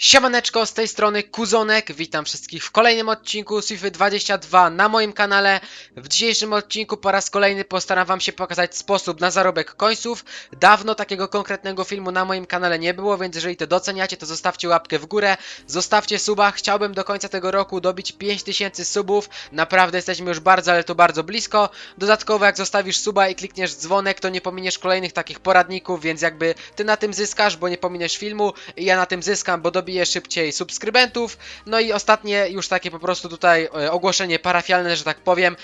Siemaneczko, z tej strony Kuzonek, witam wszystkich w kolejnym odcinku Swift 22 na moim kanale. W dzisiejszym odcinku po raz kolejny postaram wam się pokazać sposób na zarobek końców. Dawno takiego konkretnego filmu na moim kanale nie było, więc jeżeli to doceniacie, to zostawcie łapkę w górę, zostawcie suba. Chciałbym do końca tego roku dobić 5000 subów, naprawdę jesteśmy już bardzo, ale to bardzo blisko. Dodatkowo jak zostawisz suba i klikniesz dzwonek, to nie pominiesz kolejnych takich poradników, więc jakby ty na tym zyskasz, bo nie pominiesz filmu i ja na tym zyskam, bo dobiję szybciej subskrybentów. No i ostatnie już takie po prostu tutaj e, ogłoszenie parafialne, że tak powiem.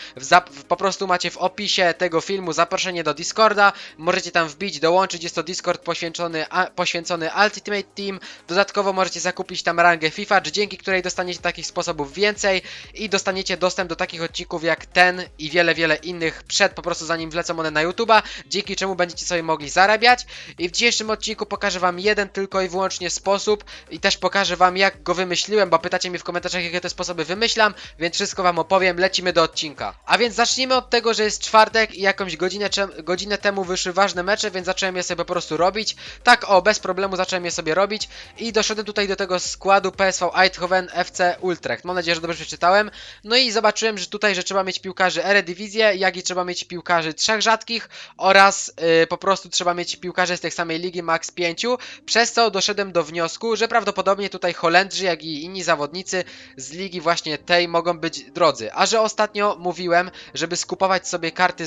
Po prostu macie w opisie tego filmu zaproszenie do Discorda. Możecie tam wbić, dołączyć. Jest to Discord poświęcony, poświęcony Ultimate Team. Dodatkowo możecie zakupić tam rangę FIFA, dzięki której dostaniecie takich sposobów więcej i dostaniecie dostęp do takich odcinków jak ten i wiele, wiele innych przed po prostu zanim wlecą one na YouTube'a, dzięki czemu będziecie sobie mogli zarabiać. I w dzisiejszym odcinku pokażę wam jeden tylko i wyłącznie sposób i też pokażę wam jak go wymyśliłem, bo pytacie mnie w komentarzach jakie te sposoby wymyślam, więc wszystko wam opowiem, lecimy do odcinka. A więc zacznijmy od tego, że jest czwartek i jakąś godzinę, godzinę temu wyszły ważne mecze, więc zacząłem je sobie po prostu robić. Tak o, bez problemu zacząłem je sobie robić i doszedłem tutaj do tego składu PSV Eindhoven FC Utrecht. Mam nadzieję, że dobrze przeczytałem. No i zobaczyłem, że tutaj, że trzeba mieć piłkarzy Eredivisie, jak i trzeba mieć piłkarzy trzech rzadkich oraz yy, po prostu trzeba mieć piłkarzy z tej samej ligi max 5, przez co doszedłem do wniosku, że prawdopodobnie tutaj Holendrzy, jak i inni zawodnicy z ligi właśnie tej mogą być drodzy. A że ostatnio mówiłem, żeby skupować sobie karty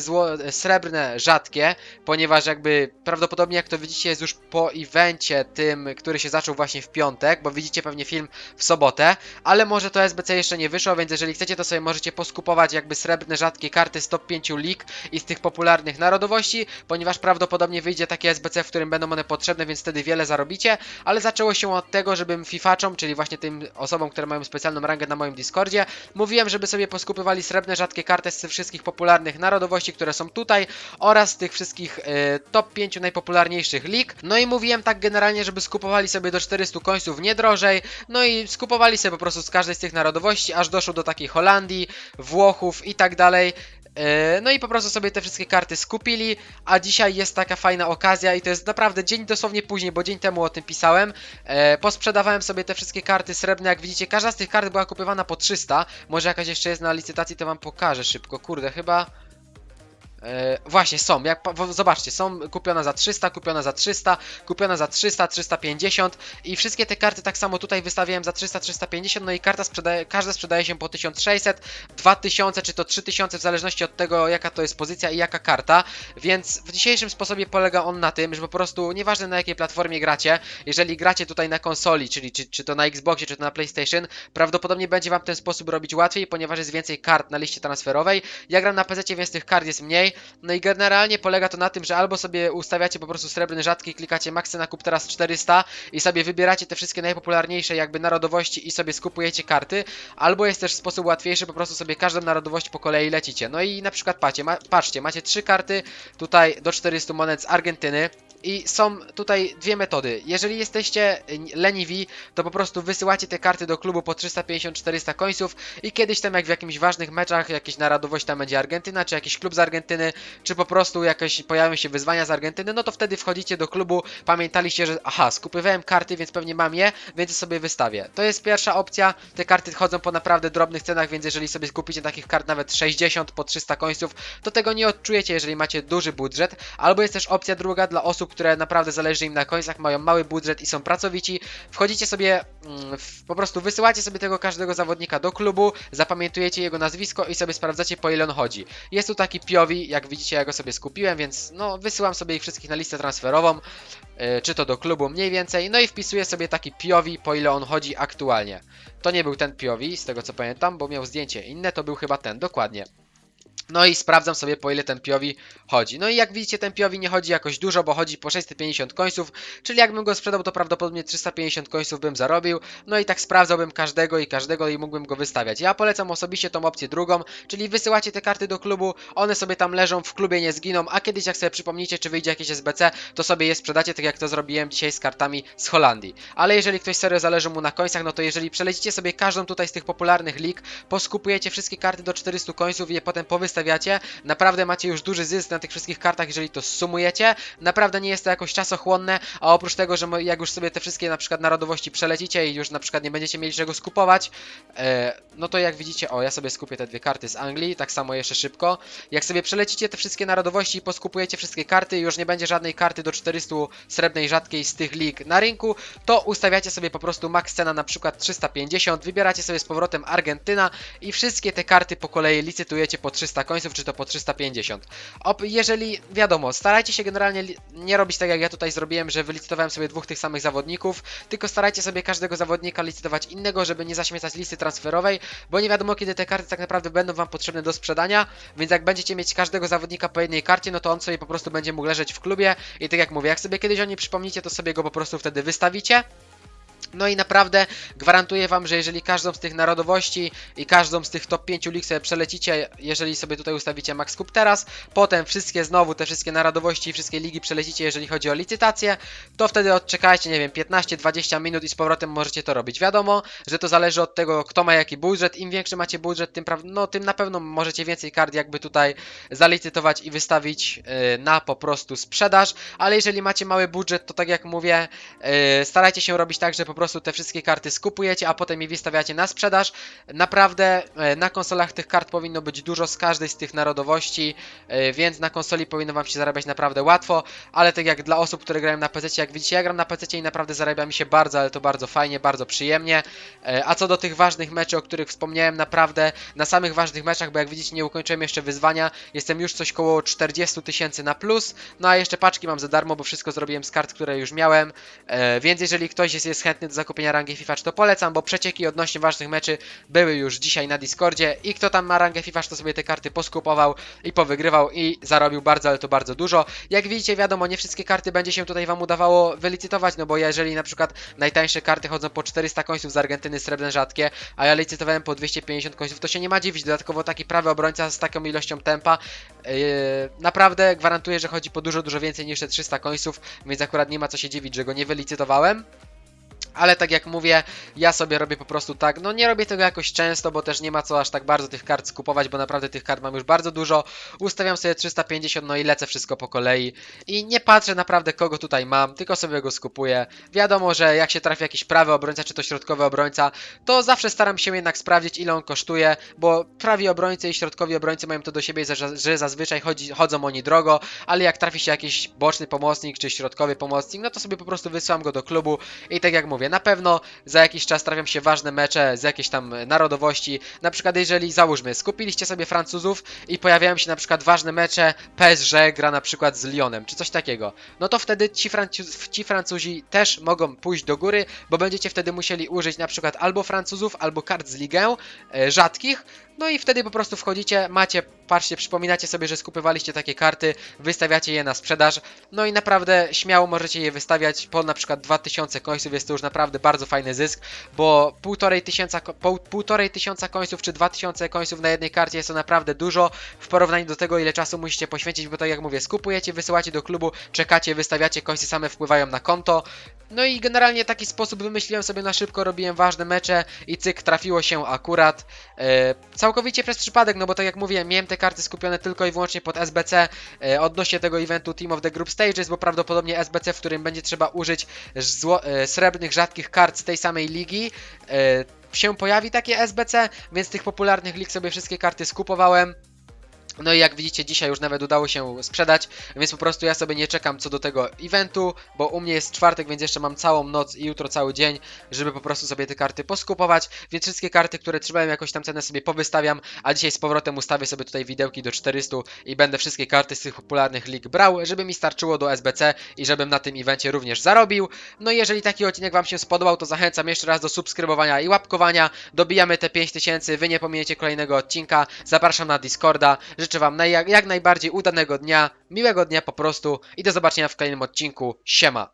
srebrne rzadkie, ponieważ jakby prawdopodobnie jak to widzicie jest już po evencie tym, który się zaczął właśnie w piątek, bo widzicie pewnie film w sobotę, ale może to SBC jeszcze nie wyszło, więc jeżeli chcecie to sobie możecie poskupować jakby srebrne rzadkie karty z top 5 lig i z tych popularnych narodowości, ponieważ prawdopodobnie wyjdzie takie SBC, w którym będą one potrzebne, więc wtedy wiele zarobicie, ale zaczęło się od tego, żebym fifaczom, czyli właśnie tym osobom, które mają specjalną rangę na moim Discordzie, mówiłem, żeby sobie poskupywali srebrne rzadkie karty z tych wszystkich popularnych narodowości, które są tutaj oraz z tych wszystkich e, top 5 najpopularniejszych lig. No i mówiłem tak generalnie, żeby skupowali sobie do 400 końców nie drożej, no i skupowali sobie po prostu z każdej z tych narodowości, aż doszło do takiej Holandii, Włochów i tak dalej. E, No i po prostu sobie te wszystkie karty skupili, a dzisiaj jest taka fajna okazja i to jest naprawdę dzień dosłownie później, bo dzień temu o tym pisałem. E, posprzedawałem sobie te wszystkie karty srebrne, jak widzicie, każda z tych kart była kupywana po 300. Może jakaś jeszcze jest na licytacji, to wam pokażę szybko. Kurde, chyba... E, właśnie, są, jak, zobaczcie, są kupione za 300, kupione za 300, kupione za 300, 350 i wszystkie te karty tak samo tutaj wystawiałem za 300, 350, no i karta sprzedaje, każda sprzedaje się po 1600, 2000 czy to 3000 w zależności od tego jaka to jest pozycja i jaka karta, więc w dzisiejszym sposobie polega on na tym, że po prostu nieważne na jakiej platformie gracie, jeżeli gracie tutaj na konsoli, czyli czy, czy to na Xboxie, czy to na PlayStation, prawdopodobnie będzie wam w ten sposób robić łatwiej, ponieważ jest więcej kart na liście transferowej. Ja gram na PC, więc tych kart jest mniej. No i generalnie polega to na tym, że albo sobie ustawiacie po prostu srebrny rzadki, klikacie maksy na kup teraz 400 i sobie wybieracie te wszystkie najpopularniejsze jakby narodowości i sobie skupujecie karty, albo jest też sposób łatwiejszy, po prostu sobie każdą narodowość po kolei lecicie. No i na przykład patrzcie, ma, patrzcie macie trzy karty tutaj do 400 monet z Argentyny. I są tutaj dwie metody. Jeżeli jesteście leniwi, to po prostu wysyłacie te karty do klubu po 350-400 końców i kiedyś tam jak w jakimś ważnych meczach, jakieś narodowość tam będzie Argentyna, czy jakiś klub z Argentyny, czy po prostu jakieś pojawią się wyzwania z Argentyny, no to wtedy wchodzicie do klubu, pamiętaliście, że aha, skupywałem karty, więc pewnie mam je, więc sobie wystawię. To jest pierwsza opcja, te karty chodzą po naprawdę drobnych cenach, więc jeżeli sobie kupicie takich kart nawet 60 po 300 końców, to tego nie odczujecie, jeżeli macie duży budżet, albo jest też opcja druga dla osób, które naprawdę zależy im na końcach, mają mały budżet i są pracowici, wchodzicie sobie, mm, po prostu wysyłacie sobie tego każdego zawodnika do klubu, zapamiętujecie jego nazwisko i sobie sprawdzacie po ile on chodzi. Jest tu taki Piowi, jak widzicie ja go sobie skupiłem, więc no wysyłam sobie ich wszystkich na listę transferową, yy, czy to do klubu mniej więcej, no i wpisuję sobie taki Piowi po ile on chodzi aktualnie. To nie był ten Piowi, z tego co pamiętam, bo miał zdjęcie inne, to był chyba ten, dokładnie. No i sprawdzam sobie po ile ten Piowi chodzi. No i jak widzicie ten Piowi nie chodzi jakoś dużo, bo chodzi po 650 końców, czyli jakbym go sprzedał to prawdopodobnie 350 końców bym zarobił. No i tak sprawdzałbym każdego i każdego i mógłbym go wystawiać. Ja polecam osobiście tą opcję drugą, czyli wysyłacie te karty do klubu, one sobie tam leżą, w klubie nie zginą, a kiedyś jak sobie przypomnicie czy wyjdzie jakieś SBC, to sobie je sprzedacie tak jak to zrobiłem dzisiaj z kartami z Holandii. Ale jeżeli ktoś serio zależy mu na końcach, no to jeżeli przelecicie sobie każdą tutaj z tych popularnych lig, poskupujecie wszystkie karty do 400 końców i je potem powystawiacie naprawdę macie już duży zysk na tych wszystkich kartach, jeżeli to sumujecie. Naprawdę nie jest to jakoś czasochłonne, a oprócz tego, że jak już sobie te wszystkie na przykład narodowości przelecicie i już na przykład nie będziecie mieli czego skupować, e, no to jak widzicie, o ja sobie skupię te dwie karty z Anglii, tak samo jeszcze szybko. Jak sobie przelecicie te wszystkie narodowości i poskupujecie wszystkie karty, już nie będzie żadnej karty do 400 srebrnej rzadkiej z tych lig na rynku, to ustawiacie sobie po prostu max cena na przykład 350, wybieracie sobie z powrotem Argentyna i wszystkie te karty po kolei licytujecie po 300 końców, czy to po 350. Op, jeżeli, wiadomo, starajcie się generalnie nie robić tak jak ja tutaj zrobiłem, że wylicytowałem sobie dwóch tych samych zawodników, tylko starajcie sobie każdego zawodnika licytować innego, żeby nie zaśmiecać listy transferowej, bo nie wiadomo kiedy te karty tak naprawdę będą wam potrzebne do sprzedania, więc jak będziecie mieć każdego zawodnika po jednej karcie, no to on sobie po prostu będzie mógł leżeć w klubie i tak jak mówię, jak sobie kiedyś o niej przypomnicie, to sobie go po prostu wtedy wystawicie. No i naprawdę gwarantuję wam, że jeżeli każdą z tych narodowości i każdą z tych top 5 lig sobie przelecicie, jeżeli sobie tutaj ustawicie Max Cup teraz, potem wszystkie znowu te wszystkie narodowości i wszystkie ligi przelecicie, jeżeli chodzi o licytację, to wtedy odczekajcie, nie wiem, 15-20 minut i z powrotem możecie to robić. Wiadomo, że to zależy od tego, kto ma jaki budżet. Im większy macie budżet, tym, no, tym na pewno możecie więcej kart jakby tutaj zalicytować i wystawić yy, na po prostu sprzedaż, ale jeżeli macie mały budżet, to tak jak mówię, yy, starajcie się robić tak, że po prostu te wszystkie karty skupujecie, a potem je wystawiacie na sprzedaż. Naprawdę e, na konsolach tych kart powinno być dużo z każdej z tych narodowości, e, więc na konsoli powinno wam się zarabiać naprawdę łatwo, ale tak jak dla osób, które grają na PC, jak widzicie, ja gram na PC i naprawdę zarabia mi się bardzo, ale to bardzo fajnie, bardzo przyjemnie. E, A co do tych ważnych meczy, o których wspomniałem, naprawdę na samych ważnych meczach, bo jak widzicie, nie ukończyłem jeszcze wyzwania, jestem już coś koło 40 tysięcy na plus, no a jeszcze paczki mam za darmo, bo wszystko zrobiłem z kart, które już miałem, więc jeżeli ktoś jest, jest chętny do zakupienia rangi FIFA, to polecam, bo przecieki odnośnie ważnych meczy były już dzisiaj na Discordzie i kto tam ma rangę FIFA, to sobie te karty poskupował i powygrywał i zarobił bardzo, ale to bardzo dużo. Jak widzicie, wiadomo, nie wszystkie karty będzie się tutaj wam udawało wylicytować, no bo jeżeli na przykład najtańsze karty chodzą po 400 końców z Argentyny srebrne rzadkie, a ja licytowałem po 250 końców, to się nie ma dziwić, dodatkowo taki prawy obrońca z taką ilością tempa, yy, naprawdę gwarantuję, że chodzi po dużo, dużo więcej niż te 300 końców, więc akurat nie ma co się dziwić, że go nie wylicytowałem. Ale tak jak mówię, ja sobie robię po prostu tak, no nie robię tego jakoś często, bo też nie ma co aż tak bardzo tych kart skupować, bo naprawdę tych kart mam już bardzo dużo. Ustawiam sobie 350, no i lecę wszystko po kolei. I nie patrzę naprawdę kogo tutaj mam, tylko sobie go skupuję. Wiadomo, że jak się trafi jakiś prawy obrońca, czy to środkowy obrońca, to zawsze staram się jednak sprawdzić ile on kosztuje, bo prawi obrońcy i środkowi obrońcy mają to do siebie, że- zazwyczaj chodzi, chodzą oni drogo, ale jak trafi się jakiś boczny pomocnik, czy środkowy pomocnik, no to sobie po prostu wysyłam go do klubu i tak jak mówię, na pewno za jakiś czas trafią się ważne mecze z jakiejś tam narodowości. Na przykład, jeżeli załóżmy, skupiliście sobie Francuzów i pojawiają się na przykład ważne mecze, PSG gra na przykład z Lyonem, czy coś takiego, no to wtedy ci, Francu- ci Francuzi też mogą pójść do góry, bo będziecie wtedy musieli użyć na przykład albo Francuzów, albo kart z ligę e, rzadkich. No i wtedy po prostu wchodzicie, macie, patrzcie, przypominacie sobie, że skupywaliście takie karty, wystawiacie je na sprzedaż, no i naprawdę śmiało możecie je wystawiać po na przykład 2000 końców, jest to już naprawdę bardzo fajny zysk, bo półtorej tysiąca, ko- pół, półtorej tysiąca końców czy 2000 końców na jednej karcie jest to naprawdę dużo w porównaniu do tego, ile czasu musicie poświęcić, bo tak jak mówię, skupujecie, wysyłacie do klubu, czekacie, wystawiacie, końce same wpływają na konto, no i generalnie taki sposób wymyśliłem sobie na szybko, robiłem ważne mecze i cyk, trafiło się akurat. E, całkowicie przez przypadek, no bo tak jak mówię, miałem te karty skupione tylko i wyłącznie pod SBC e, odnośnie tego eventu Team of the Group Stages, bo prawdopodobnie SBC, w którym będzie trzeba użyć zło, e, srebrnych, rzadkich kart z tej samej ligi, się pojawi takie SBC, więc tych popularnych lig sobie wszystkie karty skupowałem. No i jak widzicie, dzisiaj już nawet udało się sprzedać, więc po prostu ja sobie nie czekam co do tego eventu, bo u mnie jest czwartek, więc jeszcze mam całą noc i jutro cały dzień, żeby po prostu sobie te karty poskupować, więc wszystkie karty, które trzymałem jakoś tam cenę sobie powystawiam, a dzisiaj z powrotem ustawię sobie tutaj widełki do 400 i będę wszystkie karty z tych popularnych lig brał, żeby mi starczyło do SBC i żebym na tym evencie również zarobił. No i jeżeli taki odcinek Wam się spodobał, to zachęcam jeszcze raz do subskrybowania i łapkowania. Dobijamy te 5000, Wy nie pominiecie kolejnego odcinka. Zapraszam na Discorda. Życzę Wam jak najbardziej udanego dnia, miłego dnia po prostu i do zobaczenia w kolejnym odcinku. Siema!